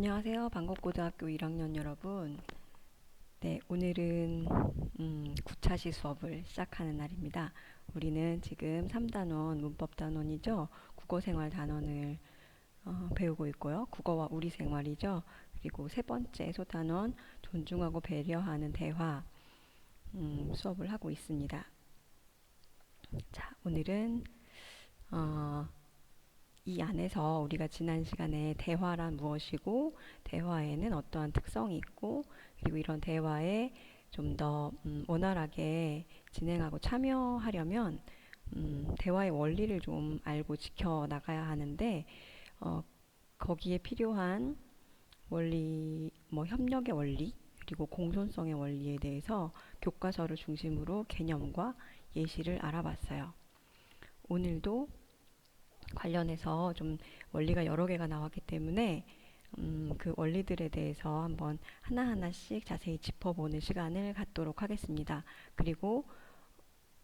안녕하세요. 방곡고등학교 1학년 여러분. 네, 오늘은 음, 9차시 수업을 시작하는 날입니다. 우리는 지금 3단원 문법 단원이죠. 국어 생활 단원을 어, 배우고 있고요. 국어와 우리 생활이죠. 그리고 세 번째 소단원 존중하고 배려하는 대화 음, 수업을 하고 있습니다. 자, 오늘은 어, 이 안에서 우리가 지난 시간에 대화란 무엇이고 대화에는 어떠한 특성이 있고 그리고 이런 대화에 좀더 음, 원활하게 진행하고 참여하려면 음, 대화의 원리를 좀 알고 지켜 나가야 하는데 어, 거기에 필요한 원리, 뭐 협력의 원리 그리고 공손성의 원리에 대해서 교과서를 중심으로 개념과 예시를 알아봤어요. 오늘도 관련해서 좀 원리가 여러 개가 나왔기 때문에 음, 그 원리들에 대해서 한번 하나하나씩 자세히 짚어보는 시간을 갖도록 하겠습니다. 그리고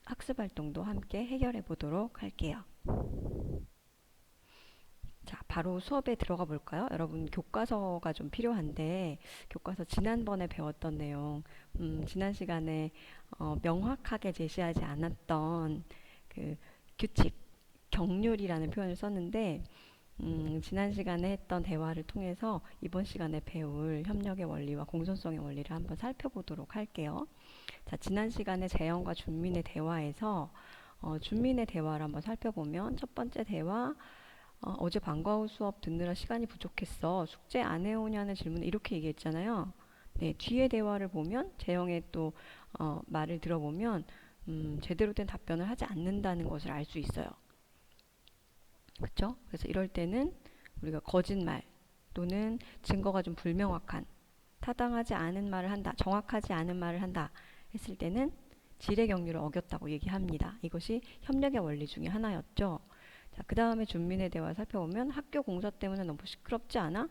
학습 활동도 함께 해결해 보도록 할게요. 자, 바로 수업에 들어가 볼까요? 여러분, 교과서가 좀 필요한데, 교과서 지난번에 배웠던 내용, 음, 지난 시간에 어, 명확하게 제시하지 않았던 그 규칙, 경률이라는 표현을 썼는데, 음, 지난 시간에 했던 대화를 통해서 이번 시간에 배울 협력의 원리와 공존성의 원리를 한번 살펴보도록 할게요. 자, 지난 시간에 재영과 준민의 대화에서 어, 준민의 대화를 한번 살펴보면 첫 번째 대화 어, 어제 방과 후 수업 듣느라 시간이 부족했어. 숙제 안 해오냐는 질문을 이렇게 얘기했잖아요. 네, 뒤에 대화를 보면 재영의 또 어, 말을 들어보면 음, 제대로 된 답변을 하지 않는다는 것을 알 수 있어요. 그렇죠? 그래서 이럴 때는 우리가 거짓말 또는 증거가 좀 불명확한 타당하지 않은 말을 한다, 정확하지 않은 말을 한다 했을 때는 지뢰 경류를 어겼다고 얘기합니다. 이것이 협력의 원리 중에 하나였죠. 자, 그 다음에 준민의 대화 살펴보면 학교 공사 때문에 너무 시끄럽지 않아?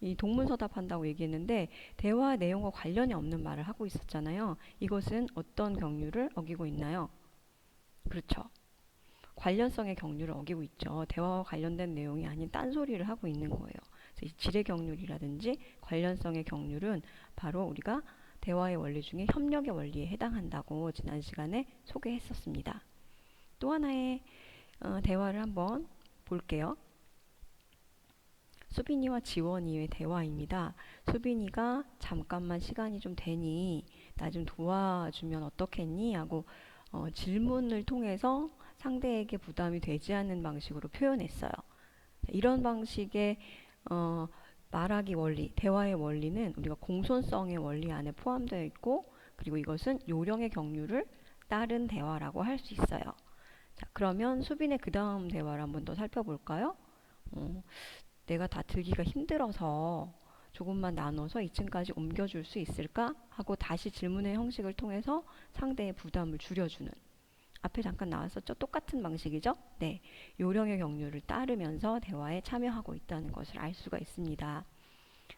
이 동문서답한다고 얘기했는데 대화 내용과 관련이 없는 말을 하고 있었잖아요. 이것은 어떤 경류를 어기고 있나요? 그렇죠. 관련성의 경류를 어기고 있죠. 대화와 관련된 내용이 아닌 딴소리를 하고 있는 거예요. 이 지뢰 경륜이라든지 관련성의 경륜은 바로 우리가 대화의 원리 중에 협력의 원리에 해당한다고 지난 시간에 소개했었습니다. 또 하나의 어, 대화를 한번 볼게요. 수빈이와 지원이의 대화입니다. 수빈이가 잠깐만 시간이 좀 되니 나 좀 도와주면 어떻겠니? 하고 어, 질문을 통해서 상대에게 부담이 되지 않는 방식으로 표현했어요. 이런 방식의 어, 말하기 원리, 대화의 원리는 우리가 공손성의 원리 안에 포함되어 있고 그리고 이것은 요령의 경륜을 따른 대화라고 할 수 있어요. 자, 그러면 수빈의 그 다음 대화를 한번 더 살펴볼까요? 어, 내가 다 들기가 힘들어서 조금만 나눠서 2층까지 옮겨줄 수 있을까? 하고 다시 질문의 형식을 통해서 상대의 부담을 줄여주는 앞에 잠깐 나왔었죠? 똑같은 방식이죠? 네. 요령의 경륜을 따르면서 대화에 참여하고 있다는 것을 알 수가 있습니다.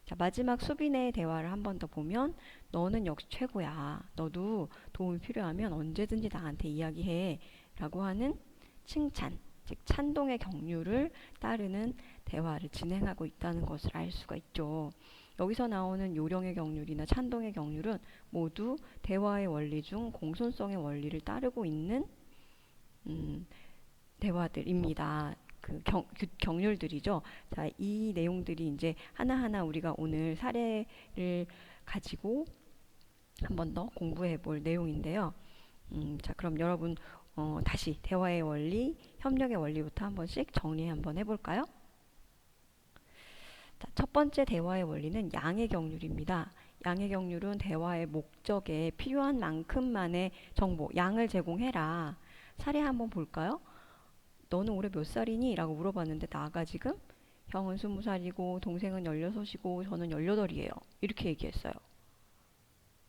자, 마지막 수빈의 대화를 한 번 더 보면 너는 역시 최고야. 너도 도움이 필요하면 언제든지 나한테 이야기해. 라고 하는 칭찬, 즉 찬동의 경륜을 따르는 대화를 진행하고 있다는 것을 알 수가 있죠. 여기서 나오는 요령의 경륜이나 찬동의 경륜은 모두 대화의 원리 중 공손성의 원리를 따르고 있는 음, 대화들입니다. 그 경, 경률들이죠. 자, 이 내용들이 이제 하나하나 우리가 오늘 사례를 가지고 한 번 더 공부해 볼 내용인데요. 음, 자, 그럼 여러분 어, 다시 대화의 원리, 협력의 원리부터 한 번씩 정리 한번 해볼까요? 자, 첫 번째 대화의 원리는 양의 경률입니다. 양의 경률은 대화의 목적에 필요한 만큼만의 정보, 양을 제공해라. 사례 한번 볼까요? 너는 올해 몇 살이니? 라고 물어봤는데 나가 지금 형은 스무 살이고 동생은 열여섯이고 저는 열여덟이에요. 이렇게 얘기했어요.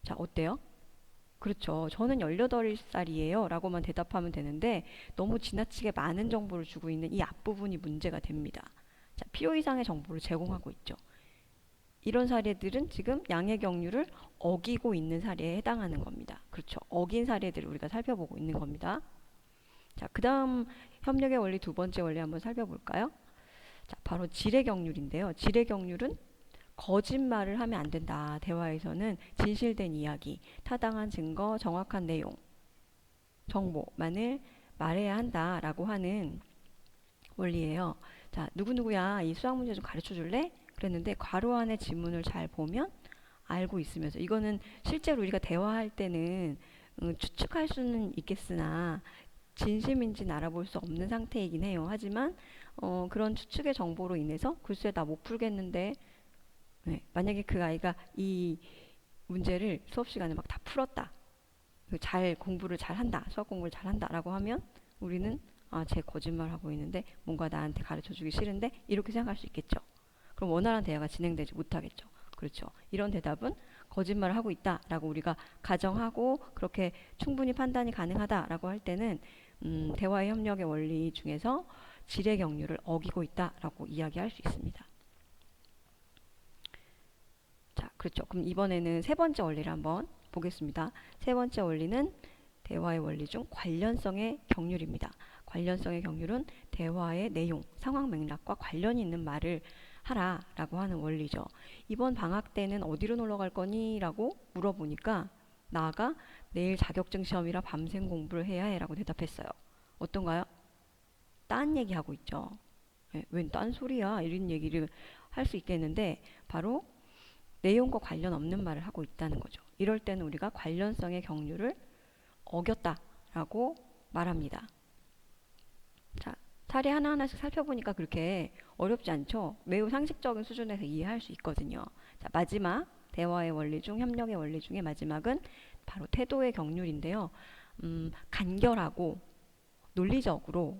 자, 어때요? 그렇죠. 저는 18살이에요. 라고만 대답하면 되는데 너무 지나치게 많은 정보를 주고 있는 이 앞부분이 문제가 됩니다. 자, 필요 이상의 정보를 제공하고 있죠. 이런 사례들은 지금 양의 경류를 어기고 있는 사례에 해당하는 겁니다. 그렇죠. 어긴 사례들을 우리가 살펴보고 있는 겁니다. 자, 그 다음 협력의 원리 두 번째 원리 한번 살펴볼까요? 자, 바로 지뢰 경률인데요. 지뢰 경률은 거짓말을 하면 안 된다. 대화에서는 진실된 이야기, 타당한 증거, 정확한 내용, 정보만을 말해야 한다 라고 하는 원리예요. 자, 누구누구야, 이 수학 문제 좀 가르쳐 줄래? 그랬는데 괄호 안에 지문을 잘 보면 알고 있으면서 이거는 실제로 우리가 대화할 때는 음, 추측할 수는 있겠으나 진심인지는 알아볼 수 없는 상태이긴 해요. 하지만 어, 그런 추측의 정보로 인해서 글쎄 나 못 풀겠는데 네, 만약에 그 아이가 이 문제를 수업 시간에 막 다 풀었다. 공부를 잘 한다. 수학 공부를 잘 한다라고 하면 우리는 아, 쟤 거짓말 하고 있는데 뭔가 나한테 가르쳐 주기 싫은데 이렇게 생각할 수 있겠죠. 그럼 원활한 대화가 진행되지 못하겠죠. 그렇죠. 이런 대답은 거짓말을 하고 있다라고 우리가 가정하고 그렇게 충분히 판단이 가능하다라고 할 때는 음, 대화의 협력의 원리 중에서 질의 경륜을 어기고 있다라고 이야기할 수 있습니다. 자, 그렇죠. 그럼 이번에는 세 번째 원리를 한번 보겠습니다. 세 번째 원리는 대화의 원리 중 관련성의 경륜입니다. 관련성의 경륜은 대화의 내용, 상황 맥락과 관련이 있는 말을 하라라고 하는 원리죠. 이번 방학 때는 어디로 놀러 갈 거니? 라고 물어보니까 나가 내일 자격증 시험이라 밤샘 공부를 해야 해라고 대답했어요. 어떤가요? 딴 얘기하고 있죠. 예, 웬딴 소리야? 이런 얘기를 할 수 있겠는데 바로 내용과 관련 없는 말을 하고 있다는 거죠. 이럴 때는 우리가 관련성의 경륜을 어겼다라고 말합니다. 자, 사례 하나하나씩 살펴보니까 그렇게 어렵지 않죠? 매우 상식적인 수준에서 이해할 수 있거든요. 자, 마지막 대화의 원리 중 협력의 원리 중에 마지막은 바로 태도의 경륜인데요. 음, 간결하고 논리적으로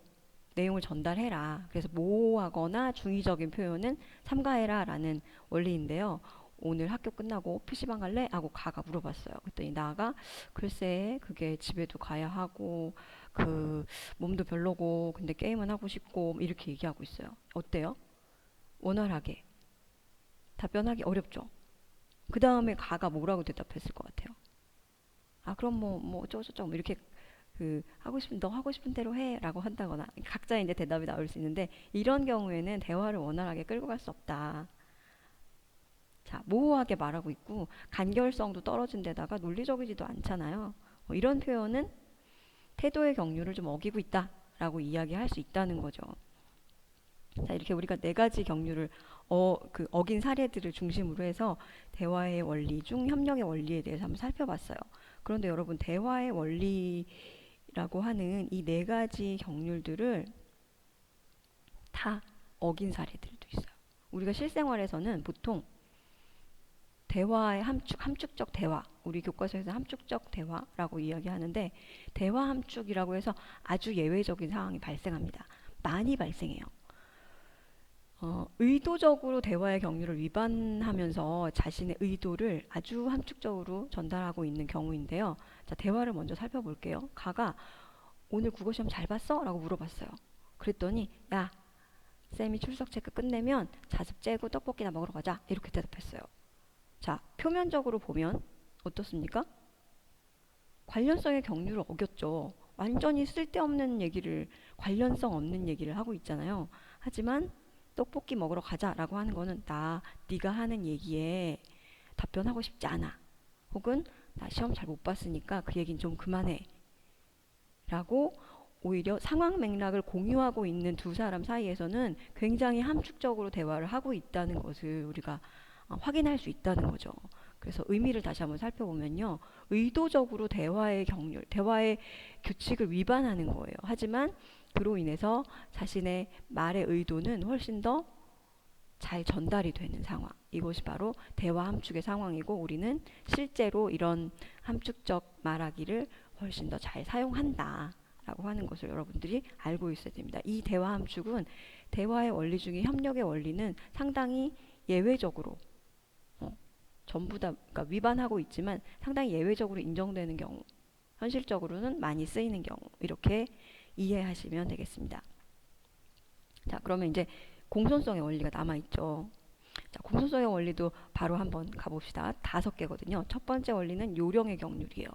내용을 전달해라. 그래서 모호하거나 중의적인 표현은 삼가해라라는 원리인데요. 오늘 학교 끝나고 PC방 갈래? 하고 가가 물어봤어요. 그랬더니 나가 글쎄 그게 집에도 가야 하고 그 몸도 별로고 근데 게임은 하고 싶고 뭐 이렇게 얘기하고 있어요. 어때요? 원활하게 답변하기 어렵죠. 그 다음에 가가 뭐라고 대답했을 것 같아요. 아 그럼 뭐뭐 어쩌고저쩌고 뭐 이렇게 그 하고 싶은 너 하고 싶은 대로 해라고 한다거나 각자 이제 대답이 나올 수 있는데 이런 경우에는 대화를 원활하게 끌고 갈 수 없다. 자, 모호하게 말하고 있고 간결성도 떨어진 데다가 논리적이지도 않잖아요. 뭐 이런 표현은 태도의 경륜을 좀 어기고 있다라고 이야기할 수 있다는 거죠. 자, 이렇게 우리가 네 가지 경륜을 어, 그 어긴 사례들을 중심으로 해서 대화의 원리 중 협력의 원리에 대해서 한번 살펴봤어요. 그런데 여러분 대화의 원리라고 하는 이 네 가지 경륜들을 다 어긴 사례들도 있어요. 우리가 실생활에서는 보통 대화의 함축, 함축적 대화. 우리 교과서에서 함축적 대화라고 이야기하는데 대화 함축이라고 해서 아주 예외적인 상황이 발생합니다. 많이 발생해요. 어, 의도적으로 대화의 경륜을 위반하면서 자신의 의도를 아주 함축적으로 전달하고 있는 경우인데요. 자, 대화를 먼저 살펴볼게요. 가가 오늘 국어 시험 잘 봤어? 라고 물어봤어요. 그랬더니 야, 쌤이 출석 체크 끝내면 자습 째고 떡볶이나 먹으러 가자. 이렇게 대답했어요. 자, 표면적으로 보면 어떻습니까? 관련성의 경륜을 어겼죠. 완전히 쓸데없는 얘기를 관련성 없는 얘기를 하고 있잖아요. 하지만 떡볶이 먹으러 가자라고 하는 거는 나 네가 하는 얘기에 답변하고 싶지 않아. 혹은 나 시험 잘 못 봤으니까 그 얘기는 좀 그만해. 라고 오히려 상황 맥락을 공유하고 있는 두 사람 사이에서는 굉장히 함축적으로 대화를 하고 있다는 것을 우리가 어, 확인할 수 있다는 거죠. 그래서 의미를 다시 한번 살펴보면요. 의도적으로 대화의 경륜, 대화의 규칙을 위반하는 거예요. 하지만 그로 인해서 자신의 말의 의도는 훨씬 더 잘 전달이 되는 상황. 이것이 바로 대화 함축의 상황이고 우리는 실제로 이런 함축적 말하기를 훨씬 더 잘 사용한다. 라고 하는 것을 여러분들이 알고 있어야 됩니다. 이 대화 함축은 대화의 원리 중에 협력의 원리는 상당히 예외적으로 어, 전부 다 그러니까 위반하고 있지만 상당히 예외적으로 인정되는 경우 현실적으로는 많이 쓰이는 경우 이렇게 이해하시면 되겠습니다. 자 그러면 이제 공손성의 원리가 남아있죠. 자, 공손성의 원리도 바로 한번 가봅시다. 다섯 개거든요. 첫 번째 원리는 요령의 경륜이에요.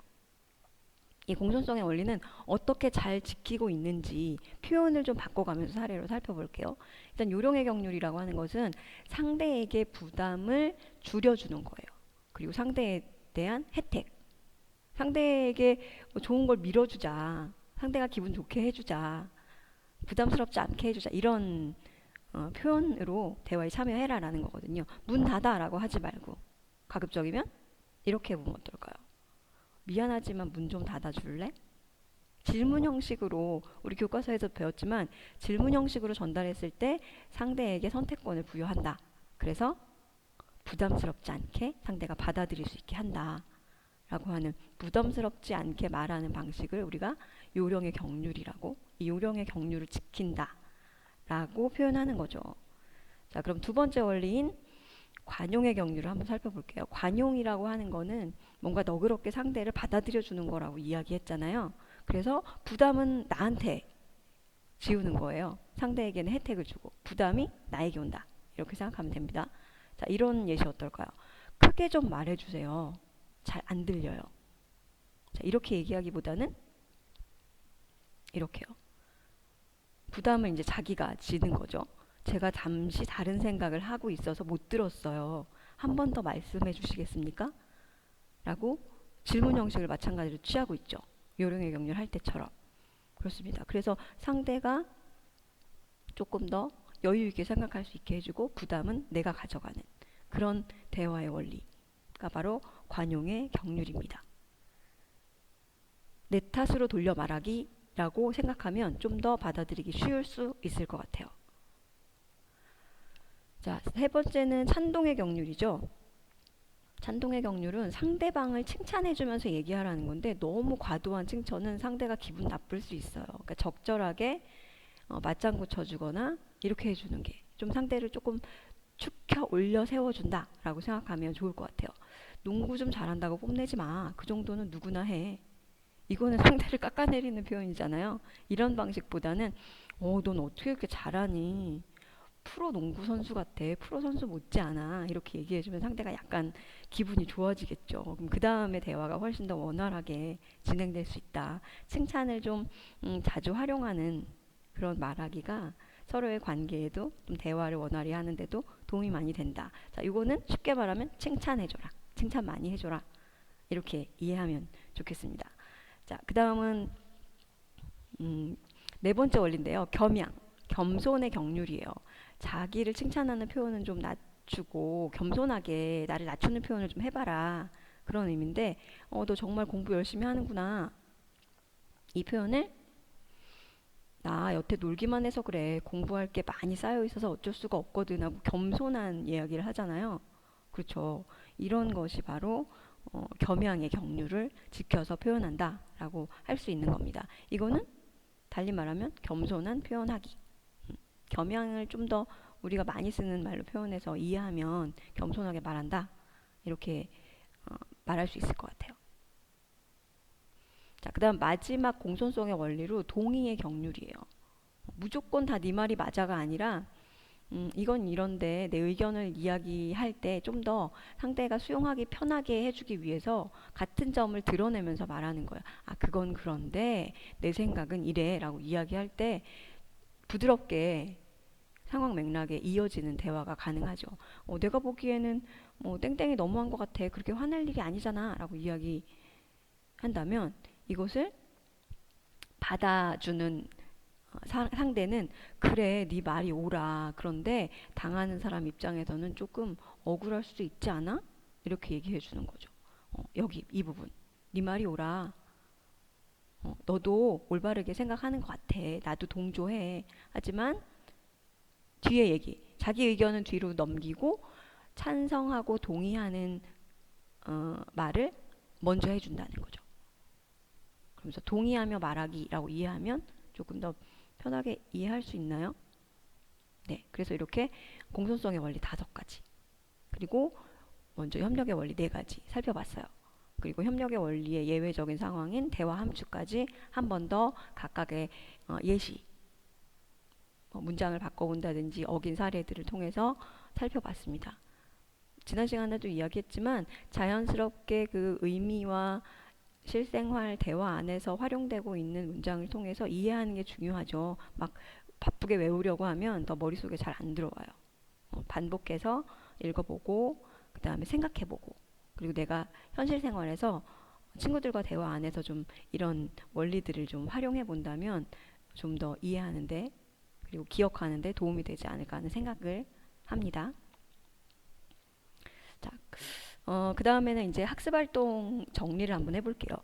이 공손성의 원리는 어떻게 잘 지키고 있는지 표현을 좀 바꿔가면서 사례로 살펴볼게요. 일단 요령의 경률이라고 하는 것은 상대에게 부담을 줄여주는 거예요. 그리고 상대에 대한 혜택. 상대에게 뭐 좋은 걸 밀어주자. 상대가 기분 좋게 해주자. 부담스럽지 않게 해주자. 이런 어, 표현으로 대화에 참여해라라는 거거든요. 문 닫아라고 하지 말고 가급적이면 이렇게 해보면 어떨까요? 미안하지만 문 좀 닫아줄래? 질문 형식으로 우리 교과서에서 배웠지만 질문 형식으로 전달했을 때 상대에게 선택권을 부여한다. 그래서 부담스럽지 않게 상대가 받아들일 수 있게 한다. 라고 하는 부담스럽지 않게 말하는 방식을 우리가 요령의 경률이라고 이 요령의 경률을 지킨다. 라고 표현하는 거죠. 자, 그럼 두 번째 원리인 관용의 경률을 한번 살펴볼게요. 관용이라고 하는 거는 뭔가 너그럽게 상대를 받아들여 주는 거라고 이야기했잖아요. 그래서 부담은 나한테 지우는 거예요. 상대에게는 혜택을 주고 부담이 나에게 온다. 이렇게 생각하면 됩니다. 자, 이런 예시 어떨까요? 크게 좀 말해 주세요. 잘 안 들려요. 자, 이렇게 얘기하기보다는 이렇게요. 부담을 이제 자기가 지는 거죠. 제가 잠시 다른 생각을 하고 있어서 못 들었어요. 한 번 더 말씀해 주시겠습니까? 라고 질문 형식을 마찬가지로 취하고 있죠. 요령의 경륜 할 때처럼. 그렇습니다. 그래서 상대가 조금 더 여유 있게 생각할 수 있게 해주고 부담은 내가 가져가는 그런 대화의 원리가 바로 관용의 경륜입니다. 내 탓으로 돌려 말하기 라고 생각하면 좀 더 받아들이기 쉬울 수 있을 것 같아요. 자, 세 번째는 찬동의 경륜이죠. 찬동의 경륜은 상대방을 칭찬해주면서 얘기하라는 건데 너무 과도한 칭찬은 상대가 기분 나쁠 수 있어요. 그러니까 적절하게 어, 맞장구 쳐주거나 이렇게 해주는 게 좀 상대를 조금 축혀 올려 세워준다라고 생각하면 좋을 것 같아요. 농구 좀 잘한다고 뽐내지 마. 그 정도는 누구나 해. 이거는 상대를 깎아내리는 표현이잖아요. 이런 방식보다는 어, 넌 어떻게 이렇게 잘하니? 프로 농구 선수 같아. 프로 선수 못지 않아. 이렇게 얘기해주면 상대가 약간 기분이 좋아지겠죠. 그럼 그 다음에 대화가 훨씬 더 원활하게 진행될 수 있다. 칭찬을 좀 음, 자주 활용하는 그런 말하기가 서로의 관계에도 좀 대화를 원활히 하는데도 도움이 많이 된다. 자, 이거는 쉽게 말하면 칭찬해줘라. 칭찬 많이 해줘라. 이렇게 이해하면 좋겠습니다. 자, 그 다음은 음, 네 번째 원리인데요. 겸양, 겸손의 경륜이에요. 자기를 칭찬하는 표현은 좀 낮추고 겸손하게 나를 낮추는 표현을 좀 해봐라. 그런 의미인데, 어, 너 정말 공부 열심히 하는구나. 이 표현을 나 여태 놀기만 해서 그래. 공부할 게 많이 쌓여 있어서 어쩔 수가 없거든 하고 겸손한 이야기를 하잖아요. 그렇죠. 이런 것이 바로 어, 겸양의 경륜을 지켜서 표현한다 라고 할 수 있는 겁니다. 이거는 달리 말하면 겸손한 표현하기. 음, 겸양을 좀 더 우리가 많이 쓰는 말로 표현해서 이해하면 겸손하게 말한다. 이렇게 어, 말할 수 있을 것 같아요. 자, 그 다음 마지막 공손성의 원리로 동의의 경륜이에요. 무조건 다 네 말이 맞아가 아니라 음, 이건 이런데 내 의견을 이야기할 때 좀 더 상대가 수용하기 편하게 해주기 위해서 같은 점을 드러내면서 말하는 거야. 아, 그건 그런데 내 생각은 이래 라고 이야기할 때 부드럽게 상황 맥락에 이어지는 대화가 가능하죠. 어, 내가 보기에는 뭐 땡땡이 너무한 것 같아. 그렇게 화낼 일이 아니잖아 라고 이야기한다면 이것을 받아주는 어, 상대는 그래 네 말이 옳아. 그런데 당하는 사람 입장에서는 조금 억울할 수도 있지 않아? 이렇게 얘기해 주는 거죠. 어, 여기 이 부분. 네 말이 옳아. 어, 너도 올바르게 생각하는 것 같아. 나도 동조해. 하지만 뒤에 얘기. 자기 의견은 뒤로 넘기고 찬성하고 동의하는 어, 말을 먼저 해준다는 거죠. 그러면서 동의하며 말하기라고 이해하면 조금 더 편하게 이해할 수 있나요? 네, 그래서 이렇게 공손성의 원리 다섯 가지 그리고 먼저 협력의 원리 네 가지 살펴봤어요. 그리고 협력의 원리의 예외적인 상황인 대화 함축까지 한 번 더 각각의 어, 예시 뭐 문장을 바꿔본다든지 어긴 사례들을 통해서 살펴봤습니다. 지난 시간에도 이야기했지만 자연스럽게 그 의미와 실생활 대화 안에서 활용되고 있는 문장을 통해서 이해하는 게 중요하죠. 막 바쁘게 외우려고 하면 더 머릿속에 잘 안 들어와요. 어, 반복해서 읽어보고 그 다음에 생각해보고 그리고 내가 현실 생활에서 친구들과 대화 안에서 좀 이런 원리들을 좀 활용해 본다면 좀 더 이해하는데 그리고 기억하는데 도움이 되지 않을까 하는 생각을 합니다. 자, 어, 그 다음에는 이제 학습 활동 정리를 한번 해볼게요.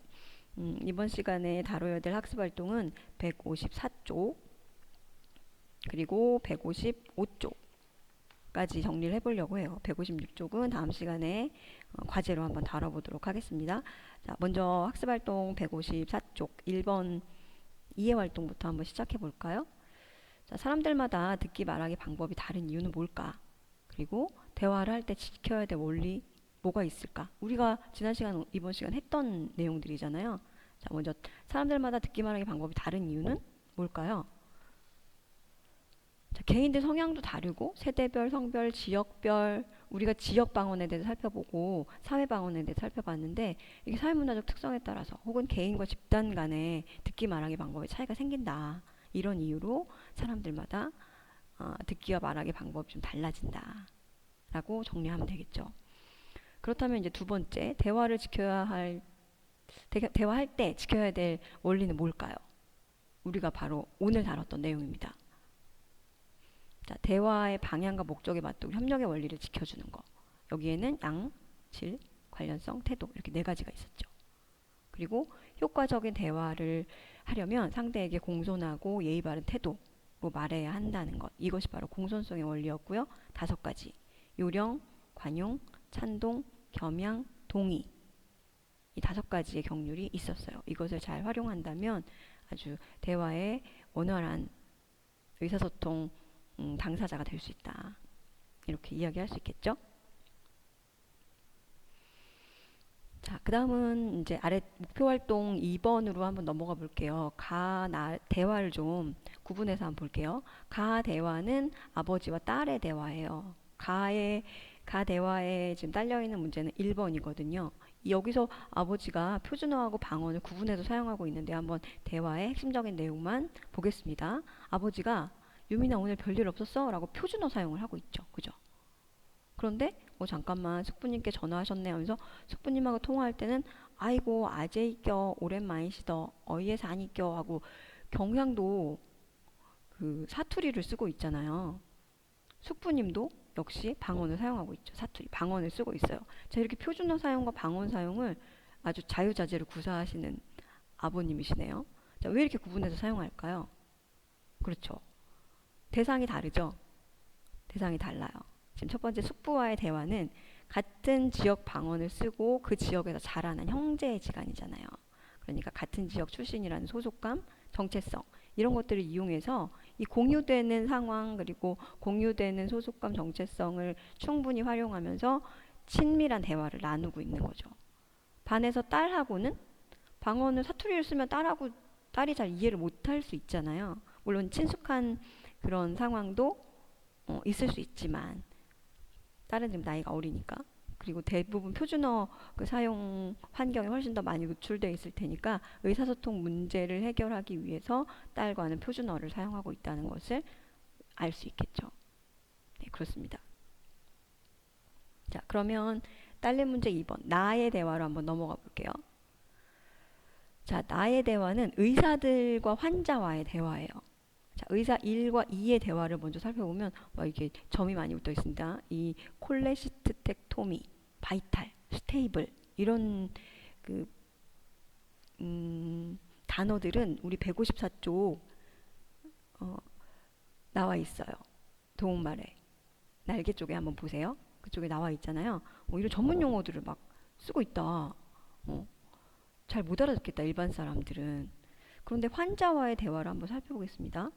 음, 이번 시간에 다뤄야 될 학습 활동은 154쪽 그리고 155쪽까지 정리를 해보려고 해요. 156쪽은 다음 시간에 어, 과제로 한번 다뤄보도록 하겠습니다. 자, 먼저 학습 활동 154쪽 1번 이해 활동부터 한번 시작해 볼까요? 자, 사람들마다 듣기 말하기 방법이 다른 이유는 뭘까? 그리고 대화를 할 때 지켜야 될 원리 뭐가 있을까? 우리가 지난 시간 이번 시간 했던 내용들이잖아요. 자, 먼저 사람들마다 듣기 말하기 방법이 다른 이유는 뭘까요? 자, 개인들 성향도 다르고 세대별, 성별, 지역별 우리가 지역 방언에 대해서 살펴보고 사회 방언에 대해서 살펴봤는데 이게 사회 문화적 특성에 따라서 혹은 개인과 집단 간의 듣기 말하기 방법의 차이가 생긴다. 이런 이유로 사람들마다 어, 듣기와 말하기 방법이 좀 달라진다. 라고 정리하면 되겠죠. 그렇다면 이제 두 번째, 대화를 지켜야 할, 대, 대화할 때 지켜야 될 원리는 뭘까요? 우리가 바로 오늘 다뤘던 내용입니다. 자, 대화의 방향과 목적에 맞도록 협력의 원리를 지켜주는 거. 여기에는 양, 질, 관련성, 태도 이렇게 네 가지가 있었죠. 그리고 효과적인 대화를 하려면 상대에게 공손하고 예의 바른 태도로 말해야 한다는 것. 이것이 바로 공손성의 원리였고요. 다섯 가지. 요령, 관용, 찬동, 겸양, 동의. 이 다섯 가지의 경률이 있었어요. 이것을 잘 활용한다면 아주 대화의 원활한 의사소통 음, 당사자가 될 수 있다. 이렇게 이야기할 수 있겠죠? 자, 그 다음은 이제 아래 목표 활동 2번으로 한번 넘어가 볼게요. 가, 나, 대화를 좀 구분해서 한번 볼게요. 가 대화는 아버지와 딸의 대화예요. 가의, 가 대화에 지금 딸려 있는 문제는 1번이거든요. 여기서 아버지가 표준어하고 방언을 구분해서 사용하고 있는데 한번 대화의 핵심적인 내용만 보겠습니다. 아버지가 유민아 오늘 별일 없었어? 라고 표준어 사용을 하고 있죠. 그죠? 그런데 어 잠깐만 숙부님께 전화하셨네 하면서 숙부님하고 통화할 때는 아이고 아재이껴 오랜만이시더 어이에 사니껴 하고 경상도 그 사투리를 쓰고 있잖아요. 숙부님도 역시 방언을 사용하고 있죠. 사투리 방언을 쓰고 있어요. 자 이렇게 표준어 사용과 방언 사용을 아주 자유자재로 구사하시는 아버님이시네요. 자, 왜 이렇게 구분해서 사용할까요? 그렇죠. 대상이 다르죠. 대상이 달라요. 지금 첫 번째 숙부와의 대화는 같은 지역 방언을 쓰고 그 지역에서 자라는 형제의 지간이잖아요. 그러니까 같은 지역 출신이라는 소속감, 정체성 이런 것들을 이용해서 이 공유되는 상황 그리고 공유되는 소속감, 정체성을 충분히 활용하면서 친밀한 대화를 나누고 있는 거죠. 반해서 딸하고는 방언을 사투리를 쓰면 딸하고 딸이 잘 이해를 못할 수 있잖아요. 물론 친숙한 그런 상황도 어, 있을 수 있지만 딸은 지금 나이가 어리니까 그리고 대부분 표준어 그 사용 환경에 훨씬 더 많이 노출되어 있을 테니까 의사소통 문제를 해결하기 위해서 딸과는 표준어를 사용하고 있다는 것을 알 수 있겠죠. 네, 그렇습니다. 자, 그러면 딸린 문제 2번 나의 대화로 한번 넘어가 볼게요. 자, 나의 대화는 의사들과 환자와의 대화예요. 자, 의사 1과 2의 대화를 먼저 살펴보면 와, 이게 점이 많이 붙어 있습니다. 이 콜레시스텍토미, 바이탈, 스테이블 이런 그 음, 단어들은 우리 154쪽 어, 나와 있어요. 도움말에 날개 쪽에 한번 보세요. 그쪽에 나와 있잖아요. 어, 이런 전문 용어들을 막 쓰고 있다. 어, 잘못 알아듣겠다 일반 사람들은. 그런데 환자와의 대화를 한번 살펴보겠습니다.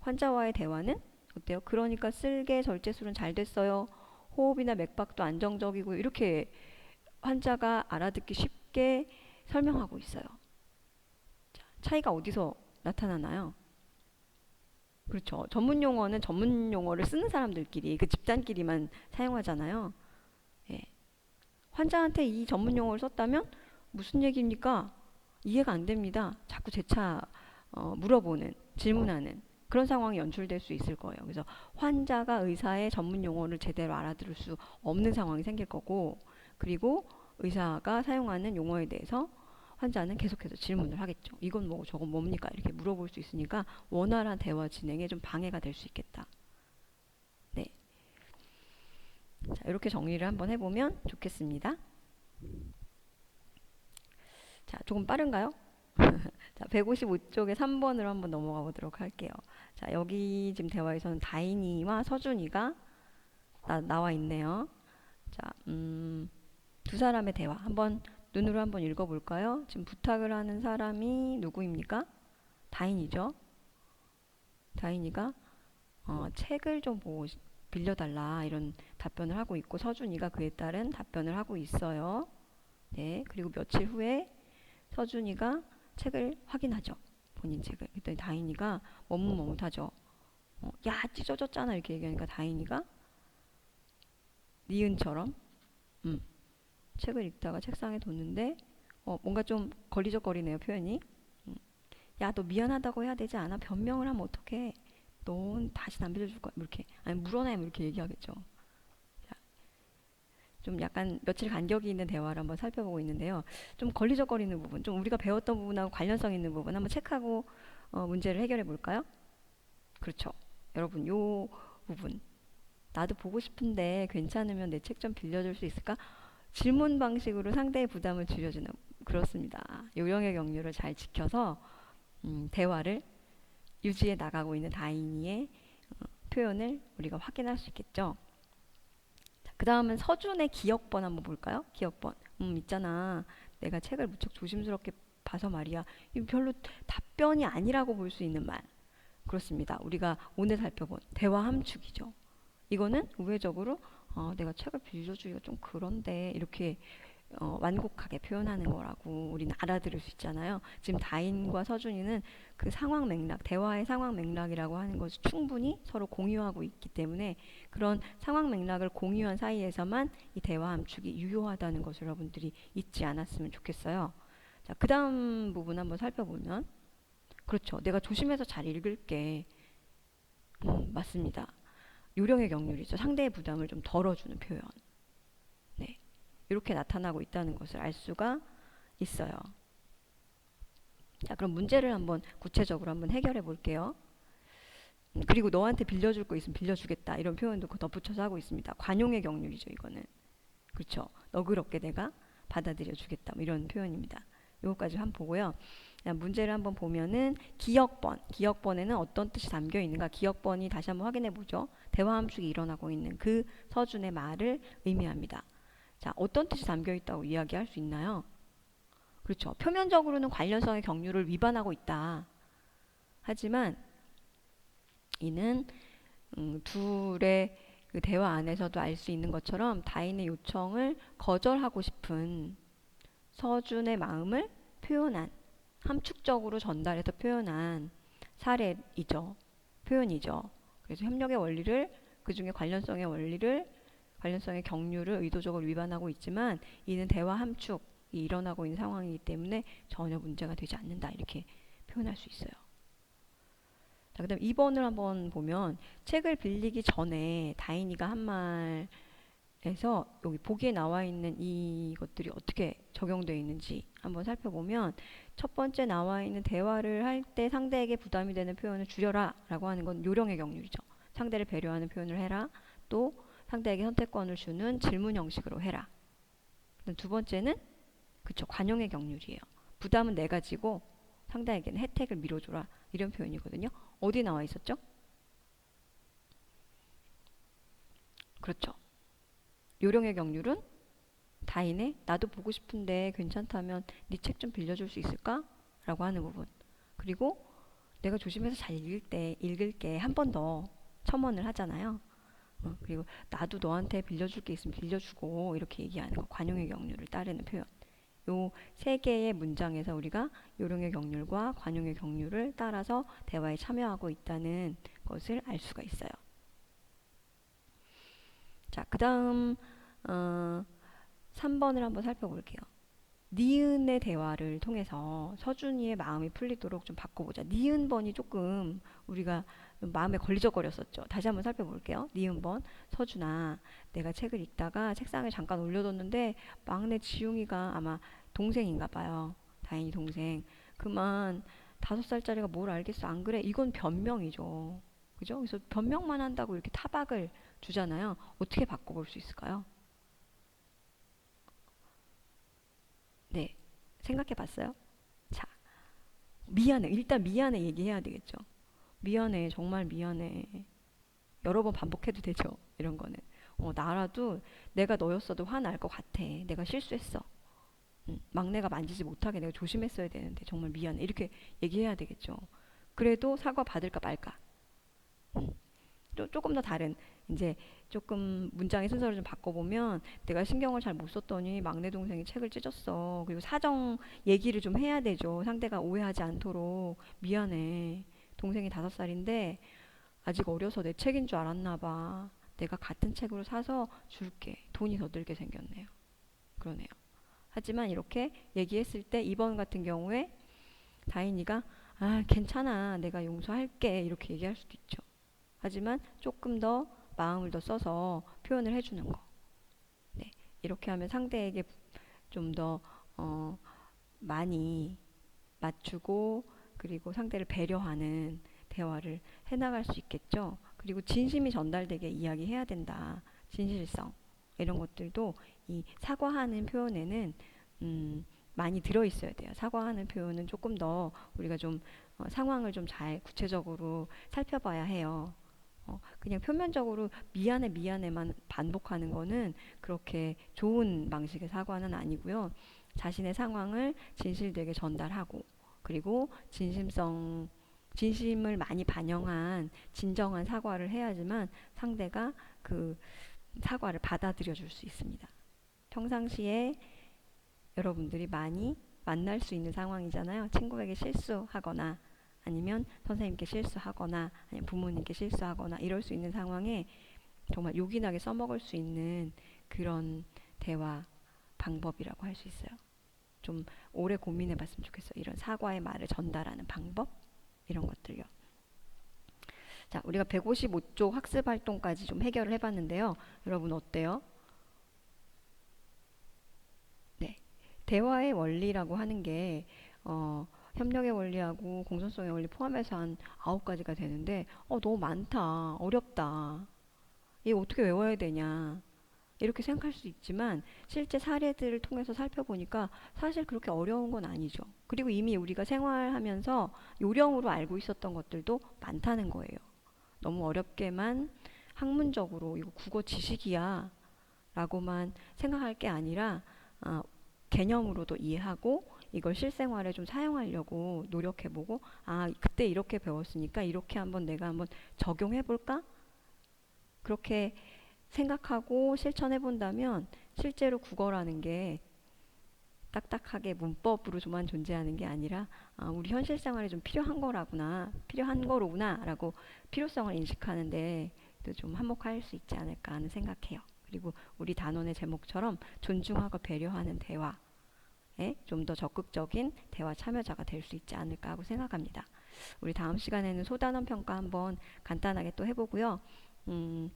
환자와의 대화는 어때요? 그러니까 쓸개 절제술은 잘 됐어요. 호흡이나 맥박도 안정적이고 이렇게 환자가 알아듣기 쉽게 설명하고 있어요. 자, 차이가 어디서 나타나나요? 그렇죠. 전문 용어는 전문 용어를 쓰는 사람들끼리 그 집단끼리만 사용하잖아요. 예. 환자한테 이 전문 용어를 썼다면 무슨 얘기입니까? 이해가 안 됩니다. 자꾸 재차 어, 물어보는, 질문하는 그런 상황이 연출될 수 있을 거예요. 그래서 환자가 의사의 전문 용어를 제대로 알아들을 수 없는 상황이 생길 거고, 그리고 의사가 사용하는 용어에 대해서 환자는 계속해서 질문을 하겠죠. 이건 뭐고 저건 뭡니까? 이렇게 물어볼 수 있으니까 원활한 대화 진행에 좀 방해가 될 수 있겠다. 네. 자, 이렇게 정리를 한번 해보면 좋겠습니다. 자, 조금 빠른가요? 자, 155쪽에 3번으로 한번 넘어가 보도록 할게요. 자, 여기 지금 대화에서는 다인이와 서준이가 나, 나와 있네요. 자, 음, 두 사람의 대화 한번 눈으로 한번 읽어볼까요? 지금 부탁을 하는 사람이 누구입니까? 다인이죠. 다인이가 어, 책을 좀 보고 싶- 빌려달라 이런 답변을 하고 있고 서준이가 그에 따른 답변을 하고 있어요. 네, 그리고 며칠 후에 서준이가 책을 확인하죠. 본인 책을. 그랬더니 다인이가 머뭇머뭇하죠. 어, 야 찢어졌잖아 이렇게 얘기하니까 다인이가 니은처럼 음, 책을 읽다가 책상에 뒀는데 어, 뭔가 좀 걸리적거리네요 표현이. 음, 야너 미안하다고 해야 되지 않아? 변명을 하면 어떡해? 넌 다시 안 빌려줄 거야. 뭐 이렇게 아니 물어내면 이렇게 얘기하겠죠. 자, 좀 약간 며칠 간격이 있는 대화를 한번 살펴보고 있는데요. 좀 걸리적거리는 부분, 좀 우리가 배웠던 부분하고 관련성 있는 부분 한번 체크하고 어, 문제를 해결해 볼까요? 그렇죠. 여러분 요 부분 나도 보고 싶은데 괜찮으면 내 책 좀 빌려줄 수 있을까? 질문 방식으로 상대의 부담을 줄여주는 그렇습니다. 요령의 경륜을 잘 지켜서 음, 대화를 유지해 나가고 있는 다인이의 어, 표현을 우리가 확인할 수 있겠죠. 그 다음은 서준의 기억번 한번 볼까요? 기억번. 음, 있잖아. 내가 책을 무척 조심스럽게 봐서 말이야. 이 별로 답변이 아니라고 볼 수 있는 말. 그렇습니다. 우리가 오늘 살펴본 대화 함축이죠. 이거는 우회적으로 어, 내가 책을 빌려주기가 좀 그런데 이렇게 어, 완곡하게 표현하는 거라고 우리는 알아들을 수 있잖아요. 지금 다인과 서준이는 그 상황 맥락, 대화의 상황 맥락이라고 하는 것을 충분히 서로 공유하고 있기 때문에 그런 상황 맥락을 공유한 사이에서만 이 대화 함축이 유효하다는 것을 여러분들이 잊지 않았으면 좋겠어요. 자, 그 다음 부분 한번 살펴보면 그렇죠. 내가 조심해서 잘 읽을게. 음, 맞습니다. 요령의 경륜이죠. 상대의 부담을 좀 덜어주는 표현. 네. 이렇게 나타나고 있다는 것을 알 수가 있어요. 자, 그럼 문제를 한번 구체적으로 한번 해결해 볼게요. 음, 그리고 너한테 빌려줄 거 있으면 빌려주겠다. 이런 표현도 그 덧붙여서 하고 있습니다. 관용의 경륜이죠, 이거는. 그렇죠. 너그럽게 내가 받아들여 주겠다. 뭐 이런 표현입니다. 요거까지 한번 보고요. 자, 문제를 한번 보면은 기억번, 기억번에는 어떤 뜻이 담겨 있는가? 기억번이 다시 한번 확인해 보죠. 대화 함축이 일어나고 있는 그 서준의 말을 의미합니다. 자, 어떤 뜻이 담겨 있다고 이야기할 수 있나요? 그렇죠. 표면적으로는 관련성의 경륜을 위반하고 있다. 하지만 이는 음, 둘의 그 대화 안에서도 알 수 있는 것처럼 다인의 요청을 거절하고 싶은 서준의 마음을 표현한 함축적으로 전달해서 표현한 사례이죠. 표현이죠. 그래서 협력의 원리를 그 중에 관련성의 원리를 관련성의 경륜을 의도적으로 위반하고 있지만 이는 대화 함축이 일어나고 있는 상황이기 때문에 전혀 문제가 되지 않는다 이렇게 표현할 수 있어요. 자, 그다음 2번을 한번 보면 책을 빌리기 전에 다인이가 한 말에서 여기 보기에 나와 있는 이것들이 어떻게 적용되어 있는지 한번 살펴보면 첫 번째 나와 있는 대화를 할 때 상대에게 부담이 되는 표현을 줄여라 라고 하는 건 요령의 경륜이죠. 상대를 배려하는 표현을 해라. 또 상대에게 선택권을 주는 질문 형식으로 해라. 두 번째는 그쵸 관용의 경륜이에요. 부담은 내가 지고 상대에게는 혜택을 밀어줘라 이런 표현이거든요. 어디 나와 있었죠? 그렇죠. 요령의 경륜은 다인의 나도 보고 싶은데 괜찮다면 네 책 좀 빌려줄 수 있을까? 라고 하는 부분. 그리고 내가 조심해서 잘 읽을 때 읽을게 한 번 더 첨언을 하잖아요. 어, 그리고 나도 너한테 빌려줄 게 있으면 빌려주고 이렇게 얘기하는 거 관용의 경륜을 따르는 표현. 요 세 개의 문장에서 우리가 요령의 경륜과 관용의 경륜을 따라서 대화에 참여하고 있다는 것을 알 수가 있어요. 자, 그 다음 어, 3번을 한번 살펴볼게요. 니은의 대화를 통해서 서준이의 마음이 풀리도록 좀 바꿔보자. 니은 번이 조금 우리가 마음에 걸리적거렸었죠. 다시 한번 살펴볼게요. 니은 번. 서준아, 내가 책을 읽다가 책상에 잠깐 올려뒀는데 막내 지웅이가 아마 동생인가 봐요. 다행히 동생. 그만 다섯 살짜리가 뭘 알겠어. 안 그래? 이건 변명이죠. 그죠? 그래서 변명만 한다고 이렇게 타박을 주잖아요. 어떻게 바꿔볼 수 있을까요? 네. 생각해 봤어요? 자, 미안해. 일단 미안해 얘기해야 되겠죠. 미안해. 정말 미안해. 여러 번 반복해도 되죠. 이런 거는. 어, 나라도 내가 너였어도 화날 것 같아. 내가 실수했어. 음, 막내가 만지지 못하게 내가 조심했어야 되는데 정말 미안해. 이렇게 얘기해야 되겠죠. 그래도 사과 받을까 말까. 음, 또 조금 더 다른 이제 조금 문장의 순서를 좀 바꿔보면 내가 신경을 잘 못 썼더니 막내 동생이 책을 찢었어. 그리고 사정 얘기를 좀 해야 되죠. 상대가 오해하지 않도록 미안해. 동생이 다섯 살인데 아직 어려서 내 책인 줄 알았나 봐. 내가 같은 책으로 사서 줄게. 돈이 더 들게 생겼네요. 그러네요. 하지만 이렇게 얘기했을 때 이번 같은 경우에 다인이가 아 괜찮아 내가 용서할게 이렇게 얘기할 수도 있죠. 하지만 조금 더 마음을 더 써서 표현을 해주는 거. 네, 이렇게 하면 상대에게 좀더 어, 많이 맞추고 그리고 상대를 배려하는 대화를 해나갈 수 있겠죠. 그리고 진심이 전달되게 이야기해야 된다. 진실성 이런 것들도 이 사과하는 표현에는 음, 많이 들어 있어야 돼요. 사과하는 표현은 조금 더 우리가 좀 어, 상황을 좀 잘 구체적으로 살펴봐야 해요. 어, 그냥 표면적으로 미안해 미안해만 반복하는 거는 그렇게 좋은 방식의 사과는 아니고요. 자신의 상황을 진실되게 전달하고 그리고 진심성 진심을 많이 반영한 진정한 사과를 해야지만 상대가 그 사과를 받아들여 줄 수 있습니다. 평상시에 여러분들이 많이 만날 수 있는 상황이잖아요. 친구에게 실수하거나 아니면 선생님께 실수하거나 아니면 부모님께 실수하거나 이럴 수 있는 상황에 정말 요긴하게 써먹을 수 있는 그런 대화 방법이라고 할 수 있어요. 좀 오래 고민해 봤으면 좋겠어요. 이런 사과의 말을 전달하는 방법 이런 것들요. 자, 우리가 155쪽 학습 활동까지 좀 해결을 해 봤는데요. 여러분 어때요? 네, 대화의 원리라고 하는 게 어, 협력의 원리하고 공존성의 원리 포함해서 한 아홉 가지가 되는데 어 너무 많다 어렵다 이거 어떻게 외워야 되냐 이렇게 생각할 수 있지만 실제 사례들을 통해서 살펴보니까 사실 그렇게 어려운 건 아니죠. 그리고 이미 우리가 생활하면서 요령으로 알고 있었던 것들도 많다는 거예요. 너무 어렵게만 학문적으로 이거 국어 지식이야 라고만 생각할 게 아니라 어, 개념으로도 이해하고 이걸 실생활에 좀 사용하려고 노력해보고 아 그때 이렇게 배웠으니까 이렇게 한번 내가 한번 적용해볼까? 그렇게 생각하고 실천해본다면 실제로 국어라는 게 딱딱하게 문법으로만 존재하는 게 아니라 아, 우리 현실 생활에 좀 필요한 거라구나 필요한 거로구나라고 필요성을 인식하는데 좀 한몫할 수 있지 않을까 하는 생각해요. 그리고 우리 단원의 제목처럼 존중하고 배려하는 대화 좀 더 적극적인 대화 참여자가 될 수 있지 않을까 하고 생각합니다. 우리 다음 시간에는 소단원 평가 한번 간단하게 또 해보고요. 음,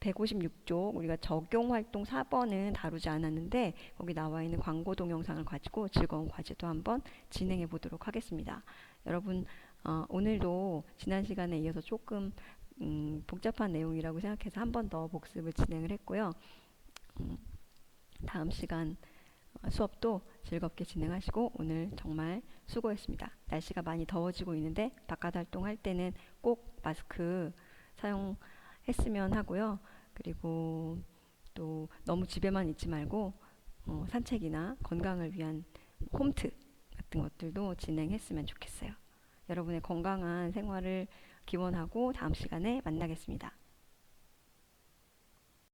156쪽 우리가 적용 활동 4번은 다루지 않았는데 거기 나와 있는 광고 동영상을 가지고 즐거운 과제도 한번 진행해 보도록 하겠습니다. 여러분 어, 오늘도 지난 시간에 이어서 조금 음, 복잡한 내용이라고 생각해서 한 번 더 복습을 진행을 했고요. 음, 다음 시간 어, 수업도 즐겁게 진행하시고 오늘 정말 수고했습니다. 날씨가 많이 더워지고 있는데 바깥 활동할 때는 꼭 마스크 사용했으면 하고요. 그리고 또 너무 집에만 있지 말고 어, 산책이나 건강을 위한 홈트 같은 것들도 진행했으면 좋겠어요. 여러분의 건강한 생활을 기원하고 다음 시간에 만나겠습니다.